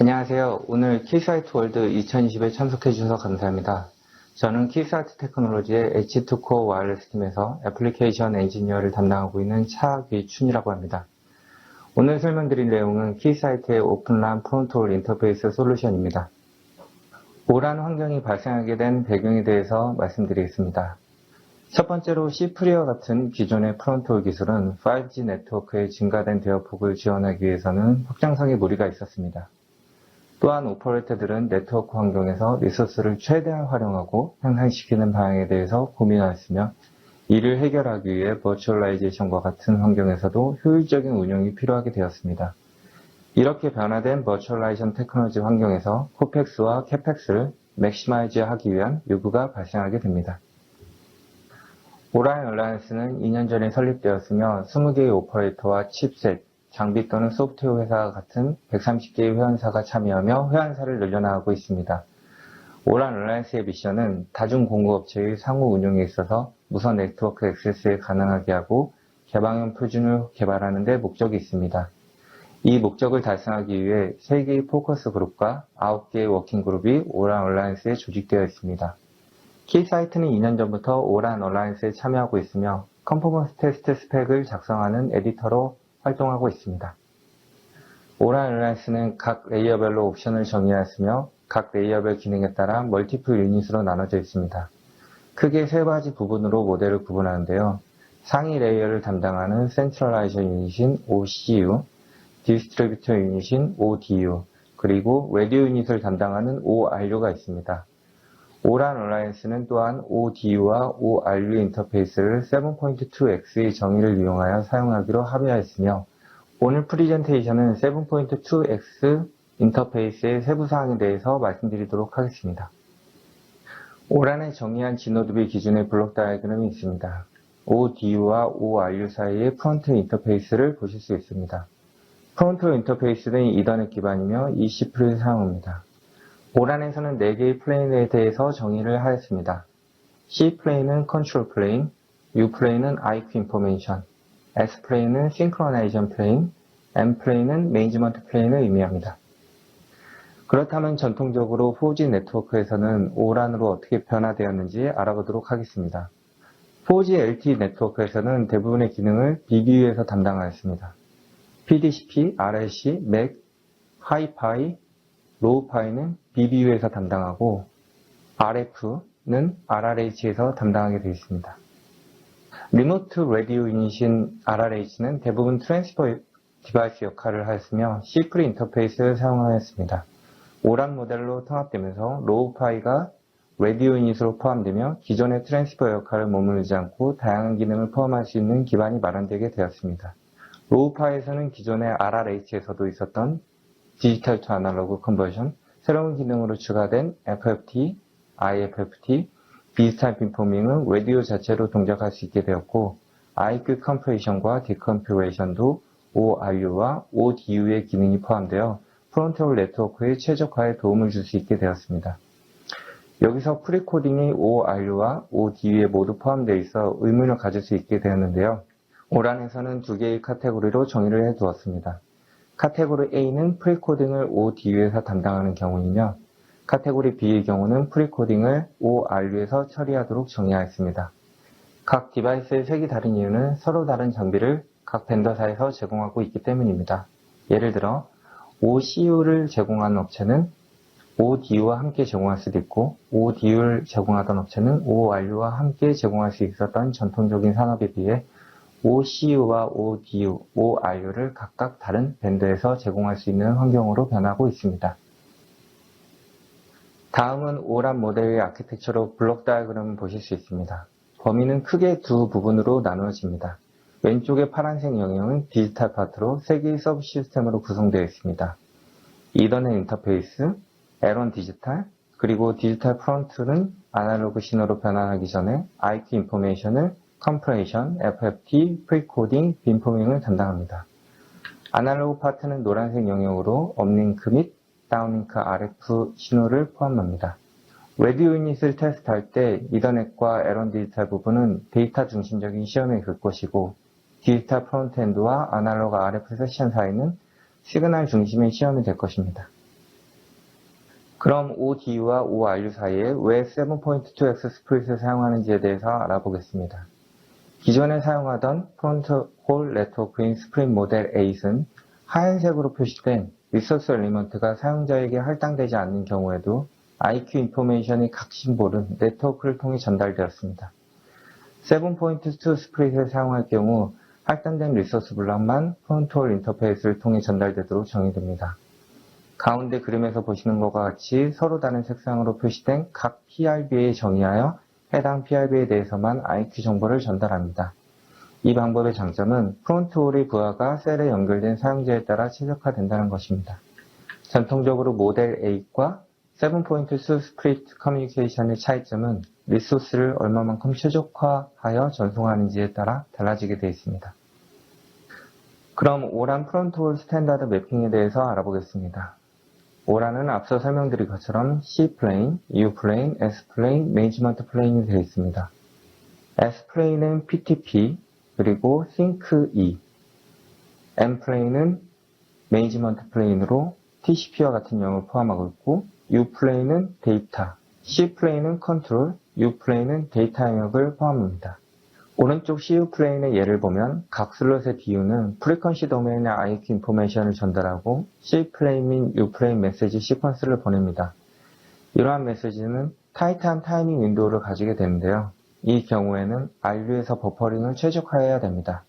안녕하세요. 오늘 키사이트 월드 2020에 참석해 주셔서 감사합니다. 저는 키사이트 테크놀로지의 H2코어 와이어리스 팀에서 애플리케이션 엔지니어를 담당하고 있는 차귀춘이라고 합니다. 오늘 설명드릴 내용은 키사이트의 오픈란 프론트홀 인터페이스 솔루션입니다. 오란 환경이 발생하게 된 배경에 대해서 말씀드리겠습니다. 첫 번째로 C프리와 같은 기존의 프론트홀 기술은 5G 네트워크의 증가된 대역폭을 지원하기 위해서는 확장성에 무리가 있었습니다. 또한 오퍼레이터들은 네트워크 환경에서 리소스를 최대한 활용하고 향상시키는 방향에 대해서 고민하였으며 이를 해결하기 위해 버추얼라이제이션과 같은 환경에서도 효율적인 운영이 필요하게 되었습니다. 이렇게 변화된 버추얼라이제이션 테크놀로지 환경에서 코펙스와 캐펙스를 맥시마이즈 하기 위한 요구가 발생하게 됩니다. 오라인 얼라이언스는 2년 전에 설립되었으며 20개의 오퍼레이터와 칩셋, 장비 또는 소프트웨어 회사 같은 130개의 회원사가 참여하며 회원사를 늘려나가고 있습니다. 오란 얼라이언스의 미션은 다중 공급업체의 상호 운용에 있어서 무선 네트워크 액세스에 가능하게 하고 개방형 표준을 개발하는 데 목적이 있습니다. 이 목적을 달성하기 위해 3개의 포커스 그룹과 9개의 워킹 그룹이 오란 얼라이언스에 조직되어 있습니다. 키 사이트는 2년 전부터 오란 얼라이언스에 참여하고 있으며 컨퍼먼스 테스트 스펙을 작성하는 에디터로 활동하고 있습니다. 오란 얼라이언스는 각 레이어별로 옵션을 정의하였으며 각 레이어별 기능에 따라 멀티플 유닛으로 나눠져 있습니다. 크게 세 가지 부분으로 모델을 구분하는데요. 상위 레이어를 담당하는 센트럴라이저 유닛인 OCU, 디스트리뷰터 유닛인 ODU, 그리고 레디오 유닛을 담당하는 ORU가 있습니다. 오란 얼라이언스는 또한 ODU와 ORU 인터페이스를 7.2x의 정의를 이용하여 사용하기로 합의하였으며 오늘 프리젠테이션은 7.2x 인터페이스의 세부 사항에 대해서 말씀드리도록 하겠습니다. 오란에 정의한 진노드비 기준의 블록 다이어그램이 있습니다. ODU와 ORU 사이의 프론트 인터페이스를 보실 수 있습니다. 프론트 인터페이스는 이더넷 기반이며 ECP를 사용합니다. 오란에서는 4개의 플레인에 대해서 정의를 하였습니다. C 플레인은 컨트롤 플레인, U 플레인은 IQ 인포메이션, S 플레인은 싱크로나이션 플레인, M 플레인은 매니지먼트 플레인을 의미합니다. 그렇다면 전통적으로 4G 네트워크에서는 오란으로 어떻게 변화되었는지 알아보도록 하겠습니다. 4G LTE 네트워크에서는 대부분의 기능을 BBU에서 담당하였습니다. PDCP, RLC, MAC, 하이파이, 로우파이는 BBU에서 담당하고 RF는 RRH에서 담당하게 되어 있습니다. 리모트 라디오 유닛인 RRH는 대부분 트랜스퍼 디바이스 역할을 하였으며 시프리 인터페이스를 사용하였습니다. 오란 모델로 통합되면서 로우파이가 라디오 유닛으로 포함되며 기존의 트랜스퍼 역할을 머무르지 않고 다양한 기능을 포함할 수 있는 기반이 마련되게 되었습니다. 로우파이에서는 기존의 RRH에서도 있었던 디지털 투 아날로그 컨버전, 새로운 기능으로 추가된 FFT, IFFT, 비슷한 빈포밍은 라디오 자체로 동작할 수 있게 되었고 IQ 컴프레이션과 디컴퓨레이션도 ORU와 ODU의 기능이 포함되어 프론트홀 네트워크의 최적화에 도움을 줄 수 있게 되었습니다. 여기서 프리코딩이 ORU와 ODU에 모두 포함되어 있어 의문을 가질 수 있게 되었는데요. 오란에서는 두 개의 카테고리로 정의를 해 두었습니다. 카테고리 A는 프리코딩을 ODU에서 담당하는 경우이며 카테고리 B의 경우는 프리코딩을 ORU에서 처리하도록 정의하였습니다. 각 디바이스의 색이 다른 이유는 서로 다른 장비를 각 벤더사에서 제공하고 있기 때문입니다. 예를 들어 OCU를 제공하는 업체는 ODU와 함께 제공할 수도 있고 ODU를 제공하던 업체는 ORU와 함께 제공할 수 있었던 전통적인 산업에 비해 OCU와 ODU, ORU를 각각 다른 밴드에서 제공할 수 있는 환경으로 변하고 있습니다. 다음은 오란 모델의 아키텍처로 블록 다이어그램을 보실 수 있습니다. 범위는 크게 두 부분으로 나누어집니다. 왼쪽의 파란색 영역은 디지털 파트로 3개의 서브 시스템으로 구성되어 있습니다. 이더넷 인터페이스, 에런 디지털, 그리고 디지털 프론트는 아날로그 신호로 변환하기 전에 IQ 인포메이션을 컴프레이션, FFT, 프리코딩, 빈포밍을 담당합니다. 아날로그 파트는 노란색 영역으로 업링크 및 다운링크 RF 신호를 포함합니다. 웨디오 유닛을 테스트할 때 이더넷과 에런 디지털 부분은 데이터 중심적인 시험에 글 것이고 디지털 프론트엔드와 아날로그 RF 세션 사이는 시그널 중심의 시험이 될 것입니다. 그럼 ODU와 ORU 사이에 왜 7.2x 스프릿을 사용하는지에 대해서 알아보겠습니다. 기존에 사용하던 프론트 홀 네트워크인 스프릿 모델 8은 하얀색으로 표시된 리소스 엘리먼트가 사용자에게 할당되지 않는 경우에도 IQ 인포메이션의 각 심볼은 네트워크를 통해 전달되었습니다. 7.2 스프릿을 사용할 경우 할당된 리소스 블럭만 프론트 홀 인터페이스를 통해 전달되도록 정의됩니다. 가운데 그림에서 보시는 것과 같이 서로 다른 색상으로 표시된 각 PRB에 정의하여 해당 PRB에 대해서만 IQ 정보를 전달합니다. 이 방법의 장점은 프론트 홀의 부하가 셀에 연결된 사용자에 따라 최적화된다는 것입니다. 전통적으로 모델 8과 7.2 스프릿 커뮤니케이션의 차이점은 리소스를 얼마만큼 최적화하여 전송하는지에 따라 달라지게 되어 있습니다. 그럼 오란 프론트홀 스탠다드 매핑에 대해서 알아보겠습니다. 오란은 앞서 설명드린 것처럼 C 플레인, U 플레인, S 플레인, 매니지먼트 플레인이 되어 있습니다. S 플레인은 PTP, 그리고 Sync E. M 플레인은 매니지먼트 플레인으로 TCP와 같은 영역을 포함하고 있고, U 플레인은 데이터, C 플레인은 컨트롤, U 플레인은 데이터 영역을 포함합니다. 오른쪽 CU 플레인의 예를 보면 각 슬롯의 DU는 프리퀀시 도메인의 IQ 인포메이션을 전달하고 C 플레인 및 U 플레인 메시지 시퀀스를 보냅니다. 이러한 메시지는 타이트한 타이밍 윈도우를 가지게 되는데요. 이 경우에는 RU에서 버퍼링을 최적화해야 됩니다.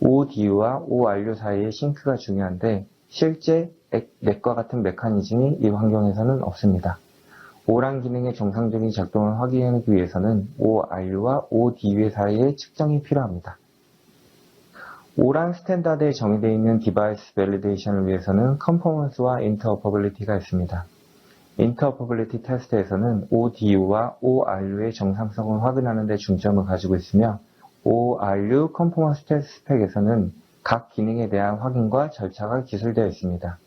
ODU와 ORU 사이의 싱크가 중요한데 실제 넷과 같은 메커니즘이 이 환경에서는 없습니다. 오란 기능의 정상적인 작동을 확인하기 위해서는 ORU와 ODU 사이의 측정이 필요합니다. 오란 스탠다드에 정의되어 있는 디바이스 밸리데이션을 위해서는 컨포먼스와 인터오퍼빌리티가 있습니다. 인터오퍼빌리티 테스트에서는 ODU와 ORU의 정상성을 확인하는 데 중점을 가지고 있으며 ORU 컨포먼스 테스트 스펙에서는 각 기능에 대한 확인과 절차가 기술되어 있습니다.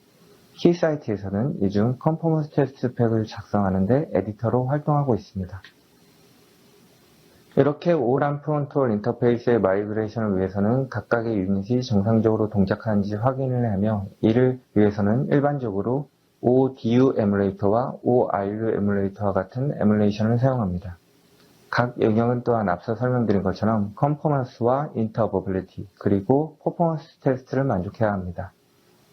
키 사이트에서는 이중 컨포먼스 테스트 팩을 작성하는데 에디터로 활동하고 있습니다. 이렇게 오란 프론트홀 인터페이스의 마이그레이션을 위해서는 각각의 유닛이 정상적으로 동작하는지 확인을 하며 이를 위해서는 일반적으로 ODU 에뮬레이터와 ORU 에뮬레이터와 같은 에뮬레이션을 사용합니다. 각 영역은 또한 앞서 설명드린 것처럼 컨포먼스와 인터버빌리티 그리고 퍼포먼스 테스트를 만족해야 합니다.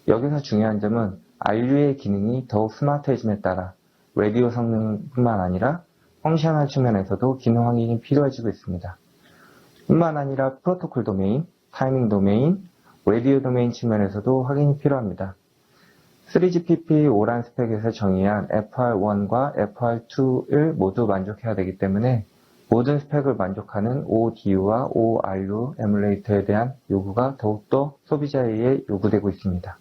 여기서 중요한 점은 RU의 기능이 더욱 스마트해짐에 따라 라디오 성능뿐만 아니라 펑셔널 측면에서도 기능 확인이 필요해지고 있습니다. 뿐만 아니라 프로토콜 도메인, 타이밍 도메인, 라디오 도메인 측면에서도 확인이 필요합니다. 3GPP 오란 스펙에서 정의한 FR1과 FR2를 모두 만족해야 되기 때문에 모든 스펙을 만족하는 ODU와 ORU 에뮬레이터에 대한 요구가 더욱더 소비자에 의해 요구되고 있습니다.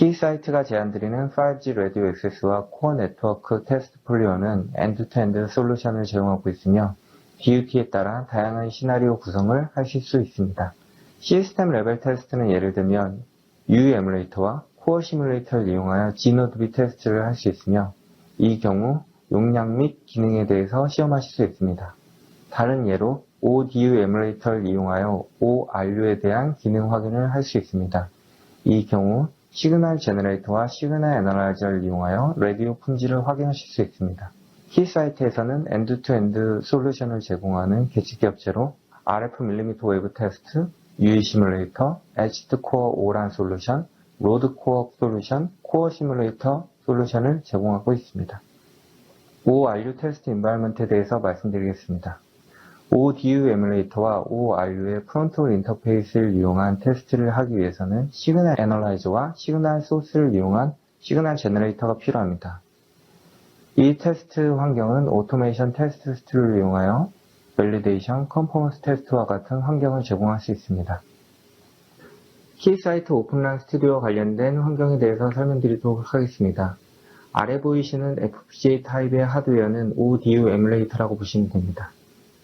키 사이트가 제안드리는 5G 라디오 액세스와 코어 네트워크 테스트 폴리오는 엔드-투-엔드 솔루션을 제공하고 있으며 DUT에 따라 다양한 시나리오 구성을 하실 수 있습니다. 시스템 레벨 테스트는 예를 들면 U 에뮬레이터와 코어 시뮬레이터를 이용하여 G노드비 테스트를 할 수 있으며 이 경우 용량 및 기능에 대해서 시험하실 수 있습니다. 다른 예로 ODU 에뮬레이터를 이용하여 ORU에 대한 기능 확인을 할 수 있습니다. 이 경우 시그널 제너레이터와 시그널 애널라이저를 이용하여 라디오 품질을 확인하실 수 있습니다. 키 사이트에서는 엔드-투-엔드 솔루션을 제공하는 계측기 업체로 RF 밀리미터 웨이브 테스트, UE 시뮬레이터, 에지드 코어 오란 솔루션, 로드 코어 솔루션, 코어 시뮬레이터 솔루션을 제공하고 있습니다. ORU 테스트 인바이먼트에 대해서 말씀드리겠습니다. ODU 에뮬레이터와 ORU의 프론트홀 인터페이스를 이용한 테스트를 하기 위해서는 시그널 애널라이저와 시그널 소스를 이용한 시그널 제너레이터가 필요합니다. 이 테스트 환경은 오토메이션 테스트 스트를 이용하여 밸리데이션, 컨퍼런스 테스트와 같은 환경을 제공할 수 있습니다. 키사이트 오픈란 스튜디오와 관련된 환경에 대해서 설명드리도록 하겠습니다. 아래 보이시는 FPGA 타입의 하드웨어는 ODU 에뮬레이터라고 보시면 됩니다.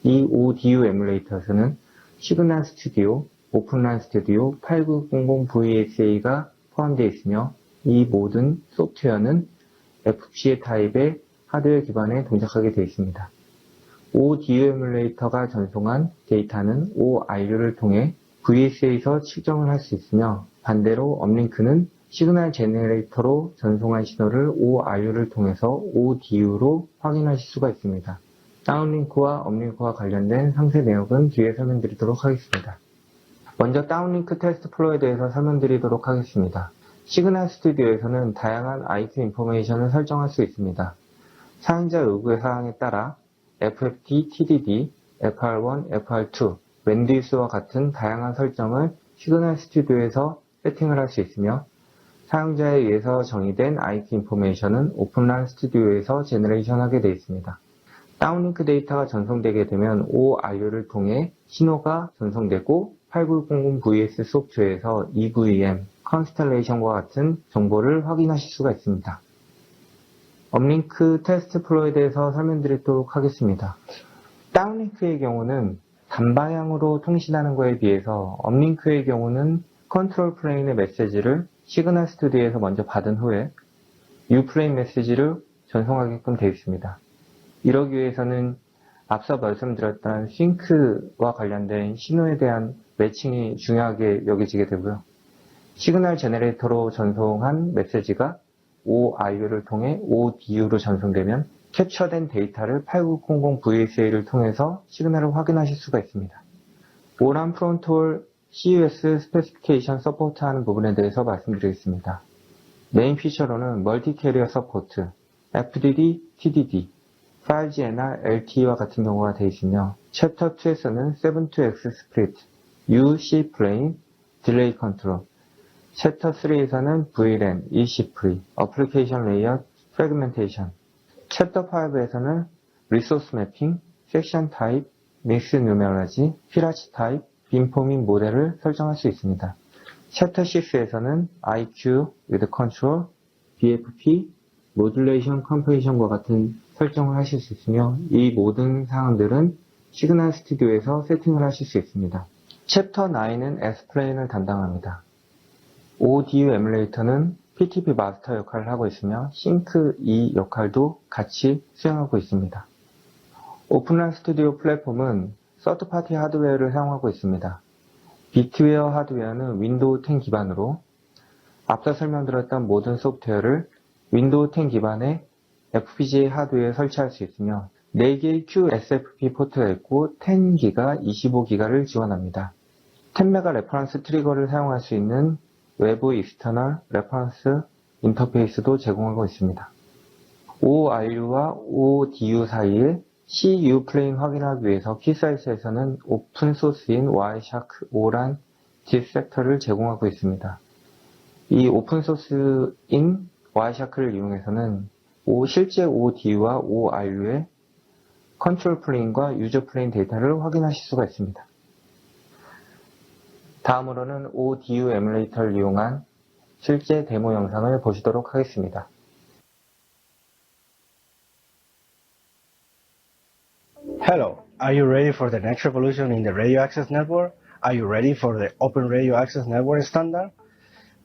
이 ODU 에뮬레이터에서는 시그널 스튜디오, 오픈란 스튜디오, 8900VSA가 포함되어 있으며 이 모든 소프트웨어는 FPGA 타입의 하드웨어 기반에 동작하게 되어 있습니다. ODU 에뮬레이터가 전송한 데이터는 ORU를 통해 VSA에서 측정을 할 수 있으며 반대로 업링크는 시그널 제너레이터로 전송한 신호를 ORU를 통해서 ODU로 확인하실 수가 있습니다. 다운링크와 업링크와 관련된 상세 내용은 뒤에 설명드리도록 하겠습니다. 먼저 다운링크 테스트 플로에 대해서 설명드리도록 하겠습니다. 시그널 스튜디오에서는 다양한 IQ 인포메이션을 설정할 수 있습니다. 사용자 요구의 사항에 따라 FFT, TDD, FR1, FR2, 랜디스와 같은 다양한 설정을 시그널 스튜디오에서 세팅을 할 수 있으며 사용자에 의해서 정의된 IQ 인포메이션은 오픈란 스튜디오에서 제너레이션하게 되어 있습니다. 다운링크 데이터가 전송되게 되면 ORU를 통해 신호가 전송되고 8900VS 소프트웨어에서 EVM, 컨스텔레이션과 같은 정보를 확인하실 수가 있습니다. 업링크 테스트 플로에 대해서 설명드리도록 하겠습니다. 다운링크의 경우는 단방향으로 통신하는 것에 비해서 업링크의 경우는 컨트롤 플레인의 메시지를 시그널 스튜디오에서 먼저 받은 후에 U 플레인 메시지를 전송하게끔 되어 있습니다. 이러기 위해서는 앞서 말씀드렸던 싱크와 관련된 신호에 대한 매칭이 중요하게 여겨지게 되고요. 시그널 제네레이터로 전송한 메시지가 ORU를 통해 ODU로 전송되면 캡처된 데이터를 8900 VSA를 통해서 시그널을 확인하실 수가 있습니다. 오란 프론톨 CUS 스페시피케이션 서포트하는 부분에 대해서 말씀드리겠습니다. 메인 피처로는 멀티 캐리어 서포트, FDD, TDD, 5G나 LTE와 같은 경우가 되어 있으며 챕터 2에서는 7-2X 스프리트, UC 플레인, 딜레이 컨트롤, 챕터 3에서는 VLAN, EC 프리, 어플리케이션 레이어, 프래그멘테이션, 챕터 5에서는 리소스 매핑, 섹션 타입, 믹스 누메러지, 피라치 타입, 빈포밍 모델을 설정할 수 있습니다. 챕터 6에서는 IQ, with control, BFP, 모듈레이션 컴프레이션과 같은 설정을 하실 수 있으며 이 모든 사항들은 시그널 스튜디오에서 세팅을 하실 수 있습니다. 챕터 9은 S플레인을 담당합니다. ODU 에뮬레이터는 PTP 마스터 역할을 하고 있으며 싱크 2 역할도 같이 수행하고 있습니다. 오픈란 스튜디오 플랫폼은 서드파티 하드웨어를 사용하고 있습니다. 비트웨어 하드웨어는 윈도우 10 기반으로 앞서 설명드렸던 모든 소프트웨어를 윈도우 10 기반의 FPGA 하드웨어에 설치할 수 있으며 4개의 QSFP 포트가 있고 10기가, 25기가를 지원합니다. 10메가 레퍼런스 트리거를 사용할 수 있는 외부 익스터널 레퍼런스 인터페이스도 제공하고 있습니다. ORU와 ODU 사이에 CU 플레인 확인하기 위해서 키사이트에서는 오픈소스인 와이샤크 오란 딥섹터를 제공하고 있습니다. 이 오픈소스인 와이샤크를 이용해서는 실제 ODU와 ORU의 컨트롤 플레인과 유저 플레인 데이터를 확인하실 수가 있습니다. 다음으로는 ODU 에뮬레이터를 이용한 실제 데모 영상을 보시도록 하겠습니다. Hello, are you ready for the next revolution in the radio access network? Are you ready for the Open Radio Access Network standard?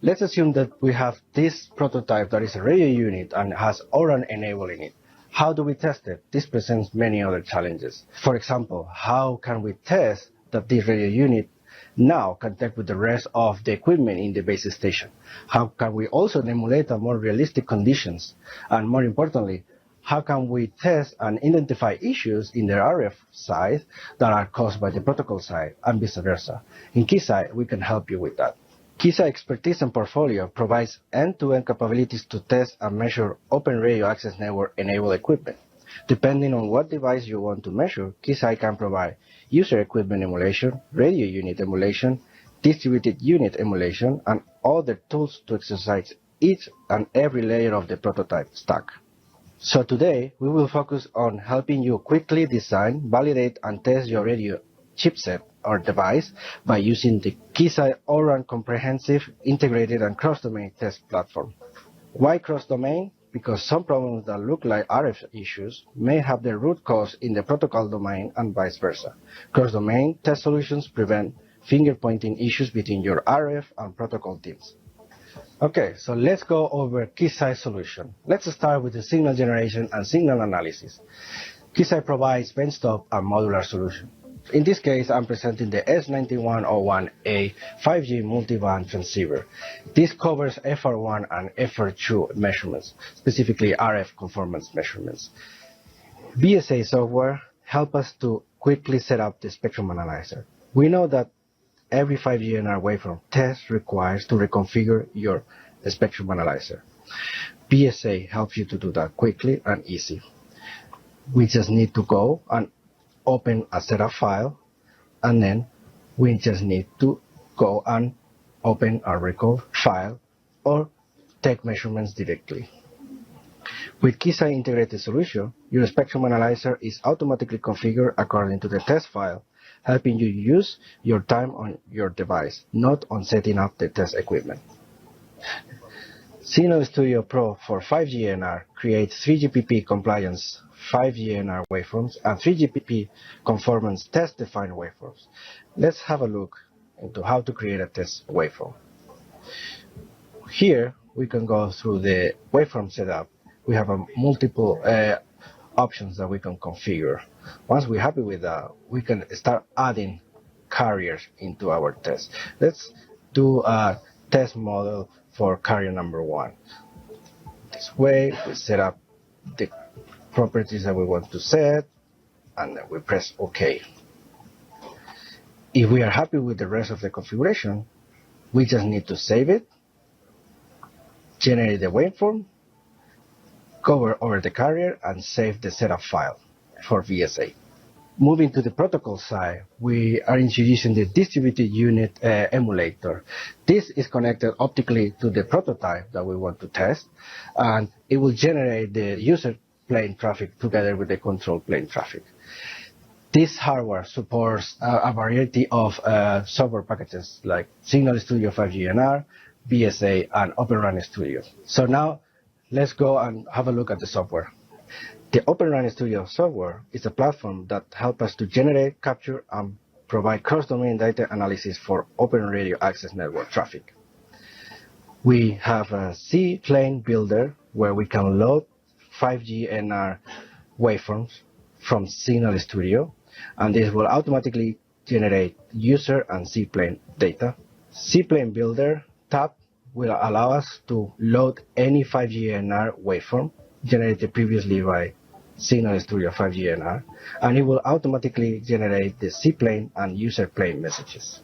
Let's assume that we have this prototype that is a radio unit and has ORAN enabling it. How do we test it? This presents many other challenges. For example, how can we test that this radio unit now can talk with the rest of the equipment in the base station? How can we also emulate more realistic conditions? And more importantly, how can we test and identify issues in the RF side that are caused by the protocol side and vice versa? In Keysight, we can help you with that. Keysight expertise and portfolio provides end-to-end capabilities to test and measure Open Radio Access Network enabled equipment. Depending on what device you want to measure, Keysight can provide user equipment emulation, radio unit emulation, distributed unit emulation, and other tools to exercise each and every layer of the prototype stack. So today, we will focus on helping you quickly design, validate, and test your radio chipset or device by using the Keysight ORAN Comprehensive Integrated and Cross-Domain Test Platform. Why cross-domain? Because some problems that look like RF issues may have their root cause in the protocol domain and vice versa. Cross-domain test solutions prevent finger-pointing issues between your RF and protocol teams. Okay, so let's go over Keysight solution. Let's start with the signal generation and signal analysis. Keysight provides benchtop and modular solution. In this case, I'm presenting the S9101A 5G multiband transceiver. This covers FR1 and FR2 measurements, specifically RF conformance measurements. BSA software help us to quickly set up the spectrum analyzer. We know that every 5G NR waveform test requires to reconfigure your spectrum analyzer. BSA helps you to do that quickly and easy. We just need to go and open a setup file and then we just need to go and open a record file or take measurements directly. With Keysight integrated solution, your spectrum analyzer is automatically configured according to the test file, helping you use your time on your device, not on setting up the test equipment. Signal Studio Pro for 5G NR creates 3GPP compliance 5G NR waveforms and 3GPP conformance test-defined waveforms. Let's have a look into how to create a test waveform. Here, we can go through the waveform setup. We have a multiple uh, options that we can configure. Once we're happy with that, we can start adding carriers into our test. Let's do a test model for carrier number one. This way, we set up the properties that we want to set, and then we press OK. If we are happy with the rest of the configuration, we just need to save it, generate the waveform, cover over the carrier, and save the setup file for VSA. Moving to the protocol side, we are introducing the distributed unit uh, emulator. This is connected optically to the prototype that we want to test, and it will generate the user plane traffic together with the control plane traffic. This hardware supports uh, a variety of uh, software packages like Signal Studio 5G NR, BSA, and Open OpenRun Studio. So now let's go and have a look at the software. The Open OpenRun Studio software is a platform that helps us to generate, capture, and provide cross-domain data analysis for Open Radio Access Network traffic. We have a C-plane builder where we can load 5G NR waveforms from Signal Studio, and this will automatically generate user and C-plane data. C-plane builder tab will allow us to load any 5G NR waveform generated previously by Signal Studio 5G NR, and it will automatically generate the C-plane and user plane messages.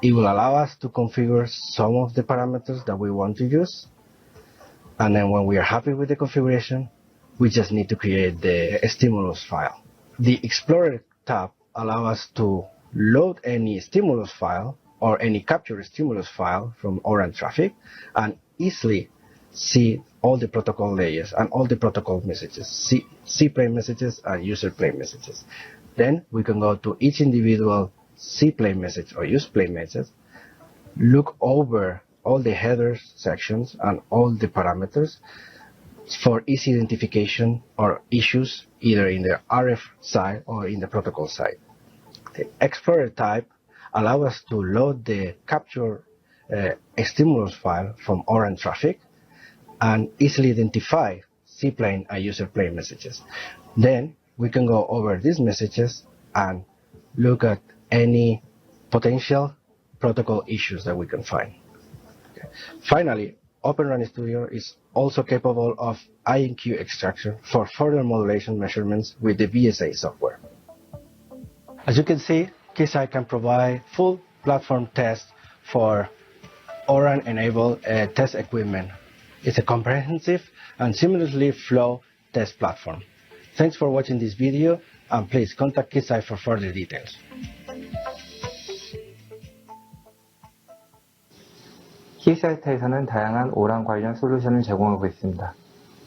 It will allow us to configure some of the parameters that we want to use, and then when we are happy with the configuration, we just need to create the stimulus file. The Explorer tab allows us to load any stimulus file or any captured stimulus file from Orange traffic and easily see all the protocol layers and all the protocol messages, C, C plane messages and user plane messages. Then we can go to each individual C plane message or use plane message, look over all the headers sections and all the parameters for easy identification or issues either in the RF side or in the protocol side. The Explorer type allow us to load the capture uh, stimulus file from Orange traffic and easily identify C-plane and user plane messages. Then we can go over these messages and look at any potential protocol issues that we can find. Okay. Finally, OpenRun Studio is also capable of INQ extraction for further modulation measurements with the VSA software. As you can see, Keysight can provide full platform tests for ORAN-enabled uh, test equipment. It's a comprehensive and seamlessly flow test platform. Thanks for watching this video and please contact Keysight for further details. 키 사이트에서는 다양한 오란 관련 솔루션을 제공하고 있습니다.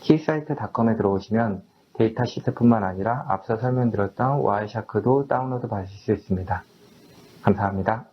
키사이트닷컴에 들어오시면 데이터 시트뿐만 아니라 앞서 설명드렸던 와이샤크도 다운로드 받으실 수 있습니다. 감사합니다.